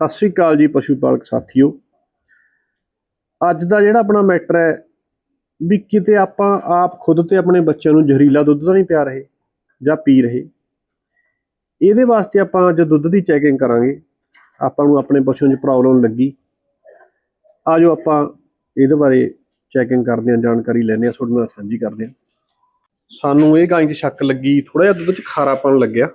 ਸਤਿ ਸ੍ਰੀ ਅਕਾਲ ਜੀ ਪਸ਼ੂ ਪਾਲਕ ਸਾਥੀਓ। ਅੱਜ ਦਾ ਜਿਹੜਾ ਆਪਣਾ ਮੈਟਰ ਹੈ ਵੀ ਕਿਤੇ ਆਪਾਂ ਆਪ ਖੁਦ ਤੇ ਆਪਣੇ ਬੱਚਿਆਂ ਨੂੰ ਜ਼ਹਿਰੀਲਾ ਦੁੱਧ ਤਾਂ ਨਹੀਂ ਪਿਆ ਰਹੇ ਜਾਂ ਪੀ ਰਹੇ, ਇਹਦੇ ਵਾਸਤੇ ਆਪਾਂ ਅੱਜ ਦੁੱਧ ਦੀ ਚੈਕਿੰਗ ਕਰਾਂਗੇ। ਆਪਾਂ ਨੂੰ ਆਪਣੇ ਪਸ਼ੂਆਂ 'ਚ ਪ੍ਰੋਬਲਮ ਲੱਗੀ। ਆਜੋ ਆਪਾਂ ਇਹਦੇ ਬਾਰੇ ਚੈਕਿੰਗ ਕਰਦੇ ਹਾਂ, ਜਾਣਕਾਰੀ ਲੈਂਦੇ ਹਾਂ, ਤੁਹਾਡੇ ਨਾਲ ਸਾਂਝੀ ਕਰਦੇ ਹਾਂ। ਸਾਨੂੰ ਇਹ ਗਾਂ 'ਚ ਸ਼ੱਕ ਲੱਗੀ ਥੋੜਾ ਜਿਹਾ ਦੁੱਧ 'ਚ ਖਾਰਾਪਣ ਲੱਗਿਆ।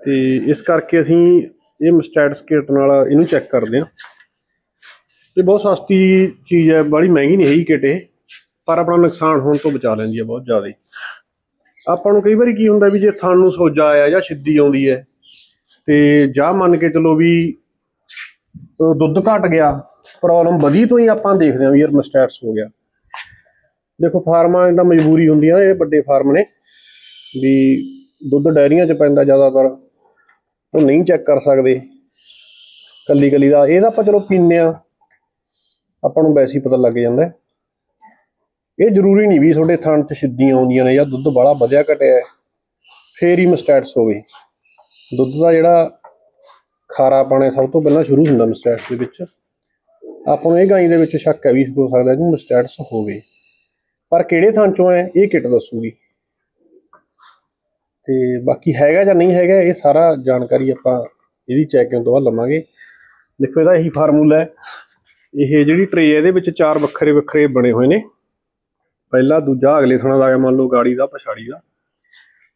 ਤੇ ਇਸ ਕਰਕੇ ਅਸੀਂ ਇਹ ਮਸਟੈਟਸ ਕਿਟ ਨਾਲ ਇਹਨੂੰ ਚੈੱਕ ਕਰਦੇ ਹਾਂ। ਤੇ ਬਹੁਤ ਸਸਤੀ ਚੀਜ਼ ਹੈ ਬੜੀ ਮਹਿੰਗੀ ਨਹੀਂ ਹੈਗੀ ਕਿਟ ਇਹ, ਪਰ ਆਪਣਾ ਨੁਕਸਾਨ ਹੋਣ ਤੋਂ ਬਚਾ ਲੈਂਦੀ ਹੈ ਬਹੁਤ ਜ਼ਿਆਦਾ। ਆਪਾਂ ਨੂੰ ਕਈ ਵਾਰੀ ਕੀ ਹੁੰਦਾ ਵੀ ਜੇ ਥਣ ਨੂੰ ਸੋਜਾ ਆਇਆ ਜਾਂ ਛਿੱਦੀ ਆਉਂਦੀ ਹੈ, ਤੇ ਜਾਂ ਮੰਨ ਕੇ ਚਲੋ ਵੀ ਦੁੱਧ ਘਟ ਗਿਆ ਪ੍ਰੋਬਲਮ ਵਧੀ ਤੋਂ ਹੀ ਆਪਾਂ ਦੇਖਦੇ ਹਾਂ ਵੀ ਯਾਰ ਮਸਟੈਟਸ ਹੋ ਗਿਆ। ਦੇਖੋ ਫਾਰਮਾਂ ਦੀ ਮਜਬੂਰੀ ਹੁੰਦੀ ਆ ਇਹ ਵੱਡੇ ਫਾਰਮ ਨੇ, ਵੀ ਦੁੱਧ ਡੈਰੀਆਂ 'ਚ ਪੈਂਦਾ ਜ਼ਿਆਦਾਤਰ। ਉਹ ਨਹੀਂ ਚੈੱਕ ਕਰ ਸਕਦੇ। ਕੱਲੀ ਕੱਲੀ ਦਾ ਇਹ ਤਾਂ ਆਪਾਂ ਚਲੋ ਪੀਂਦੇ ਆ ਆਪਾਂ ਨੂੰ ਵੈਸੇ ਹੀ ਪਤਾ ਲੱਗ ਜਾਂਦਾ ਇਹ ਜ਼ਰੂਰੀ ਨਹੀਂ ਵੀ ਤੁਹਾਡੇ ਥਣ 'ਚ ਸਿੱਧੀਆਂ ਆਉਂਦੀਆਂ ਨੇ ਜਾਂ ਦੁੱਧ ਬੜਾ ਵਧਿਆ ਘਟਿਆ ਹੈ, ਫੇਰ ਹੀ ਮਸਟੈਟਸ ਹੋਵੇ ਦੁੱਧ ਦਾ ਜਿਹੜਾ ਖਾਰਾ ਪਾਣਾ ਸਭ ਤੋਂ ਪਹਿਲਾਂ ਸ਼ੁਰੂ ਹੁੰਦਾ ਮਸਟੈਟਸ ਦੇ ਵਿੱਚ। ਆਪਾਂ ਨੂੰ ਇਹ ਗਾਈ ਦੇ ਵਿੱਚ ਸ਼ੱਕ ਹੈ ਵੀ ਹੋ ਸਕਦਾ ਕਿ ਮਸਟੈਟਸ ਹੋਵੇ ਪਰ ਕਿਹੜੇ ਥਾਂ ਚੋਂ ਹੈ ਇਹ ਕਿਟ ਦੱਸੂਗੀ। ਤੇ ਬਾਕੀ ਹੈਗਾ ਜਾਂ ਨਹੀਂ ਹੈਗਾ, ਇਹ ਸਾਰਾ ਜਾਣਕਾਰੀ ਆਪਾਂ ਇਹਦੀ ਚੈਕਿੰਗ ਤੋਂ ਬਾਅਦ ਲਵਾਂਗੇ। ਦੇਖੋ, ਇਹਦਾ ਇਹੀ ਫਾਰਮੂਲਾ ਹੈ। ਇਹ ਜਿਹੜੀ ਟਰੇ ਇਹਦੇ ਵਿੱਚ ਚਾਰ ਵੱਖਰੇ ਵੱਖਰੇ ਬਣੇ ਹੋਏ ਨੇ। ਪਹਿਲਾ, ਦੂਜਾ, ਅਗਲੇ ਥਣਾ ਦਾ ਆ ਗਿਆ, ਮੰਨ ਲਓ ਗਾੜੀ ਦਾ, ਪਛਾੜੀ ਦਾ।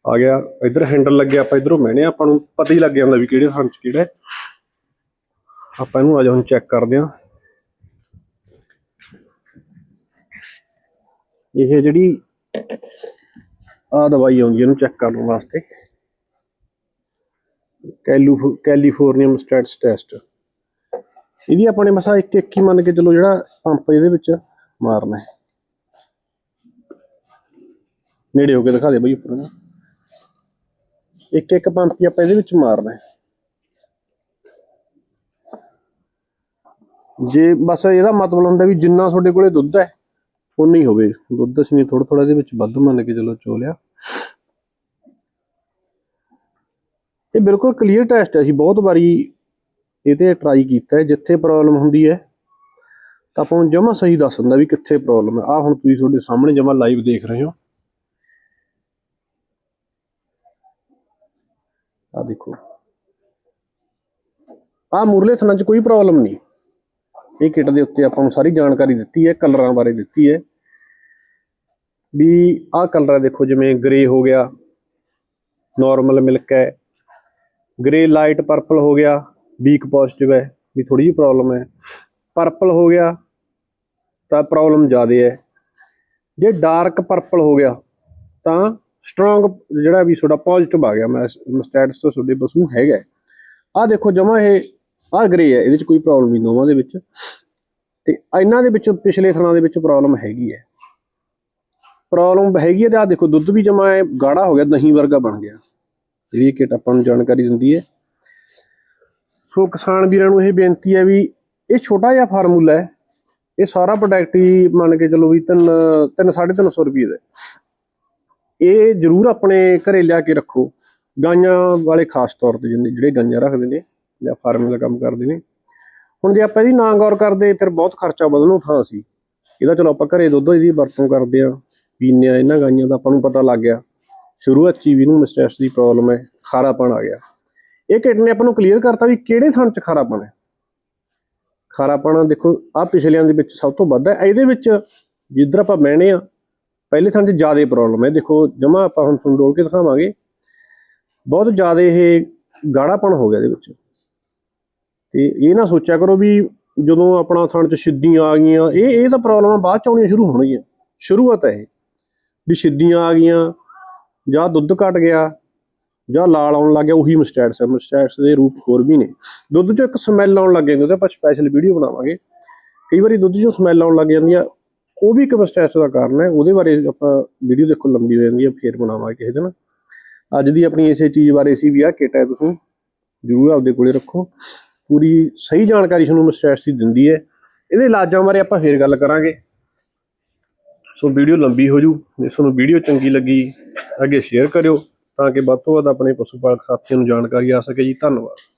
ਆ ਗਿਆ, ਇੱਧਰ ਹੈਂਡਲ ਲੱਗਿਆ ਆਪਾਂ ਇੱਧਰੋਂ ਮਹਿਣੇ ਆਪਾਂ ਨੂੰ ਪਤਾ ਹੀ ਲੱਗ ਜਾਂਦਾ ਵੀ ਕਿਹੜੇ ਥਣ ਚ ਕਿਹੜਾ ਹੈ। ਆਪਾਂ ਇਹਨੂੰ ਅੱਜ ਹੁਣ ਚੈੱਕ ਕਰਦੇ ਹਾਂ। ਇਹ ਜਿਹੜੀ ਆ ਦਵਾਈ ਆਉਂਦੀ ਇਹਨੂੰ ਚੈੱਕ ਕਰਨ ਵਾਸਤੇ। ਕੈਲੂ ਕੈਲੀਫੋਰਨੀਅਮ ਸਟੈਟਸ ਟੈਸਟ। ਇਹਦੀ ਆਪਾਂ ਨੇ ਮਸਾ ਇੱਕ ਇੱਕ ਹੀ ਮੰਨ ਕੇ ਚਲੋ ਜਿਹੜਾ ਪੰਪ ਇਹਦੇ ਵਿੱਚ ਮਾਰਨਾ ਹੈ। ਨੇੜੇ ਹੋ ਕੇ ਦਿਖਾ ਦੇ ਬਈ ਉੱਪਰ ਨੂੰ। ਇੱਕ ਇੱਕ ਪੰਪ ਹੀ ਆਪਾਂ ਇਹਦੇ ਵਿੱਚ ਮਾਰਨਾ ਹੈ। ਜੇ ਬਸ ਇਹਦਾ ਮਤਲਬ ਹੁੰਦਾ ਵੀ ਜਿੰਨਾ ਤੁਹਾਡੇ ਕੋਲੇ ਦੁੱਧ ਹੈ ਉਨਾ ਹੀ ਹੋਵੇ। ਦੁੱਧ ਅਸੀਂ ਥੋੜਾ ਥੋੜਾ ਇਹਦੇ ਵਿੱਚ ਵੱਧ ਮੰਨ ਕੇ ਚਲੋ ਚੋ ਲਿਆ ਇਹ ਬਿਲਕੁਲ ਕਲੀਅਰ ਟੈਸਟ ਹੈ ਅਸੀਂ ਬਹੁਤ ਵਾਰੀ ਇਹ ਤੇ ਟਰਾਈ ਕੀਤਾ ਜਿੱਥੇ ਪ੍ਰੋਬਲਮ ਹੁੰਦੀ ਹੈ, ਤਾਂ ਆਪਾਂ ਨੂੰ ਜਮਾ ਸਹੀ ਦੱਸ ਦਿੰਦਾ ਵੀ ਕਿੱਥੇ ਪ੍ਰੋਬਲਮ ਹੈ। ਆ ਹੁਣ ਤੁਸੀਂ ਤੁਹਾਡੇ ਸਾਹਮਣੇ ਜਮਾ ਲਾਈਵ ਦੇਖ ਰਹੇ ਹੋ। ਆ ਦੇਖੋ। ਆ ਮੁਰਲੇ ਥਣਾਂ 'ਚ ਕੋਈ ਪ੍ਰੋਬਲਮ ਨਹੀਂ। ਇਹ ਕਿਟ ਦੇ ਉੱਤੇ ਆਪਾਂ ਨੂੰ ਸਾਰੀ ਜਾਣਕਾਰੀ ਦਿੱਤੀ ਹੈ ਕਲਰਾਂ ਬਾਰੇ ਦਿੱਤੀ ਹੈ। ਵੀ ਆਹ ਕਲਰ ਹੈ ਦੇਖੋ, ਜਿਵੇਂ ਗ੍ਰੇ ਹੋ ਗਿਆ ਨਾਰਮਲ ਮਿਲਕ ਹੈ। ਗ੍ਰੇ ਲਾਈਟ ਪਰਪਲ ਹੋ ਗਿਆ ਵੀਕ ਪੋਜ਼ਿਟਿਵ ਹੈ, ਵੀ ਥੋੜੀ ਜਿਹੀ ਪ੍ਰੋਬਲਮ ਹੈ। ਪਰਪਲ ਹੋ ਗਿਆ, ਤਾਂ ਪ੍ਰੋਬਲਮ ਜ਼ਿਆਦਾ ਹੈ। ਜੇ ਡਾਰਕ ਪਰਪਲ ਹੋ ਗਿਆ, ਤਾਂ ਸਟਰੋਂਗ ਜਿਹੜਾ ਵੀ ਤੁਹਾਡਾ ਪੋਜ਼ਿਟਿਵ ਆ ਗਿਆ। ਮੈਂ ਸਟੇਟਸ ਤੋਂ ਤੁਹਾਡੇ ਬਸ ਨੂੰ ਹੈਗਾ। ਆਹ ਦੇਖੋ, ਜਮਾ ਇਹ, ਆਹ ਗ੍ਰੇ ਹੈ, ਇਹਦੇ ਚ ਕੋਈ ਪ੍ਰੋਬਲਮ ਨਹੀਂ, ਦੋਵਾਂ ਦੇ ਵਿੱਚ। ਤੇ ਇਹਨਾਂ ਦੇ ਵਿੱਚ, ਪਿਛਲੇ ਥਣਾਂ ਦੇ ਵਿੱਚ ਪ੍ਰੋਬਲਮ ਹੈਗੀ ਹੈ। ਪ੍ਰੋਬਲਮ ਹੈਗੀ ਹੈ ਤੇ ਆਹ ਦੇਖੋ, ਦੁੱਧ ਵੀ ਜਮਾ ਹੈ ਗਾੜਾ ਹੋ ਗਿਆ, ਦਹੀਂ ਵਰਗਾ ਬਣ ਗਿਆ। ਜਿਹੜੀ ਕਿਟ ਆਪਾਂ ਨੂੰ ਜਾਣਕਾਰੀ ਦਿੰਦੀ ਹੈ। ਸੋ ਕਿਸਾਨ ਵੀਰਾਂ ਨੂੰ ਇਹ ਬੇਨਤੀ ਹੈ ਵੀ ਇਹ ਛੋਟਾ ਜਿਹਾ ਫਾਰਮੂਲਾ ਹੈ। ਇਹ ਸਾਰਾ ਪ੍ਰੋਡਕਟ ਹੀ ਮੰਨ ਕੇ ਚੱਲੋ ਵੀ ਤਿੰਨ ਤਿੰਨ, ਸਾਢੇ ਤਿੰਨ ਸੌ ਰੁਪਏ ਦਾ ਇਹ ਜ਼ਰੂਰ ਆਪਣੇ ਘਰੇ ਲਿਆ ਕੇ ਰੱਖੋ। ਗਾਈਆਂ ਵਾਲੇ ਖਾਸ ਤੌਰ ਤੇ ਜਿੰਨੇ ਜਿਹੜੇ ਗਾਈਆਂ ਰੱਖਦੇ ਨੇ ਜਾਂ ਫਾਰਮ ਦਾ ਕੰਮ ਕਰਦੇ ਨੇ। ਹੁਣ ਜੇ ਆਪਾਂ ਇਹਦੀ ਨਾ ਗੌਰ ਕਰਦੇ, ਫਿਰ ਬਹੁਤ ਖਰਚਾ ਵਧਣੋਂ ਥਾਂ ਸੀ। ਇਹਦਾ ਚਲੋ ਆਪਾਂ ਘਰੇ ਦੁੱਧ ਇਹਦੀ ਵਰਤੋਂ ਕਰਦੇ ਆ ਪੀਂਦੇ ਆ ਇਹਨਾਂ ਗਾਈਆਂ ਦਾ ਆਪਾਂ ਨੂੰ ਪਤਾ ਲੱਗ ਗਿਆ। ਸ਼ੁਰੂਆਤ 'ਚ ਹੀ ਵੀ ਇਹਨੂੰ ਮਿਸਟੈਸ ਦੀ ਪ੍ਰੋਬਲਮ ਹੈ, ਖਾਰਾਪਣ ਆ ਗਿਆ। ਇਹ ਕਿਟ ਨੇ ਆਪਾਂ ਨੂੰ ਕਲੀਅਰ ਕਰਤਾ ਵੀ ਕਿਹੜੇ ਥਣ 'ਚ ਖਾਰਾਪਣ ਹੈ। ਖਾਰਾਪਣ ਦੇਖੋ ਆ ਪਿਛਲਿਆਂ ਦੇ ਵਿੱਚ ਸਭ ਤੋਂ ਵੱਧ ਹੈ। ਇਹਦੇ ਵਿੱਚ ਜਿੱਧਰ ਆਪਾਂ ਬਹਿਣੇ ਆ, ਪਹਿਲੇ ਥਾਂ 'ਚ ਜ਼ਿਆਦਾ ਪ੍ਰੋਬਲਮ ਹੈ। ਦੇਖੋ, ਜਮਾ ਆਪਾਂ ਹੁਣ ਤੁਹਾਨੂੰ ਡੋਲ ਕੇ ਦਿਖਾਵਾਂਗੇ। ਬਹੁਤ ਜ਼ਿਆਦਾ ਇਹ ਗਾੜਾਪਣ ਹੋ ਗਿਆ ਇਹਦੇ ਵਿੱਚ। ਤੇ ਇਹ ਨਾ ਸੋਚਿਆ ਕਰੋ ਵੀ ਜਦੋਂ ਆਪਣਾ ਥਣ 'ਚ ਸਿੱਧੀਆਂ ਆ ਗਈਆਂ, ਇਹ ਇਹ ਤਾਂ ਪ੍ਰੋਬਲਮਾਂ ਬਾਅਦ 'ਚ ਆਉਣੀਆਂ ਸ਼ੁਰੂ ਹੋਣਗੀਆਂ। ਸ਼ੁਰੂਆਤ ਹੈ ਇਹ। ਵੀ ਸਿੱਧੀਆਂ ਆ ਗਈਆਂ, ਜਾਂ ਦੁੱਧ ਘਟ ਗਿਆ, ਜਾਂ ਲਾਲ ਆਉਣ ਲੱਗ ਗਿਆ, ਉਹੀ ਮਸਟੈਟਸ ਹੈ ਮਸਟੈਟਸ ਦੇ ਰੂਪ ਹੋਰ ਵੀ ਨੇ। ਦੁੱਧ 'ਚੋਂ ਇੱਕ ਸਮੈਲ ਆਉਣ ਲੱਗ ਜਾਂਦੀ ਉਹਦੇ ਆਪਾਂ ਸਪੈਸ਼ਲ ਵੀਡੀਓ ਬਣਾਵਾਂਗੇ। ਕਈ ਵਾਰੀ ਦੁੱਧ 'ਚੋਂ ਸਮੈਲ ਆਉਣ ਲੱਗ ਜਾਂਦੀ ਆ, ਉਹ ਵੀ ਇੱਕ ਮਸਟੈਟਸ ਦਾ ਕਾਰਨ ਹੈ, ਉਹਦੇ ਬਾਰੇ ਆਪਾਂ ਵੀਡੀਓ ਦੇਖੋ ਲੰਬੀ ਹੋ ਜਾਂਦੀ ਹੈ ਫੇਰ ਬਣਾਵਾਂਗੇ ਕਿਸੇ ਦਿਨ। ਅੱਜ ਦੀ ਆਪਣੀ ਇਸੇ ਚੀਜ਼ ਬਾਰੇ ਸੀ ਵੀ ਆਹ ਕਿਟ ਹੈ ਤੁਸੀਂ ਜ਼ਰੂਰ ਆਪਦੇ ਕੋਲੇ ਰੱਖੋ। ਪੂਰੀ ਸਹੀ ਜਾਣਕਾਰੀ ਤੁਹਾਨੂੰ ਮਸਟੈਟਸ ਦੀ ਦਿੰਦੀ ਹੈ। ਇਹਦੇ ਇਲਾਜਾਂ ਬਾਰੇ ਆਪਾਂ ਫੇਰ ਗੱਲ ਕਰਾਂਗੇ। ਸੋ ਵੀਡੀਓ ਲੰਬੀ ਹੋ ਜੂ, ਜੇ ਤੁਹਾਨੂੰ ਵੀਡੀਓ ਚੰਗੀ ਲੱਗੀ, ਅੱਗੇ ਸ਼ੇਅਰ ਕਰਿਓ, ਤਾਂ ਕਿ ਵੱਧ ਤੋਂ ਵੱਧ ਆਪਣੇ ਪਸ਼ੂ ਪਾਲਕ ਸਾਥੀਆਂ ਨੂੰ ਜਾਣਕਾਰੀ ਆ ਸਕੇ ਜੀ। ਧੰਨਵਾਦ।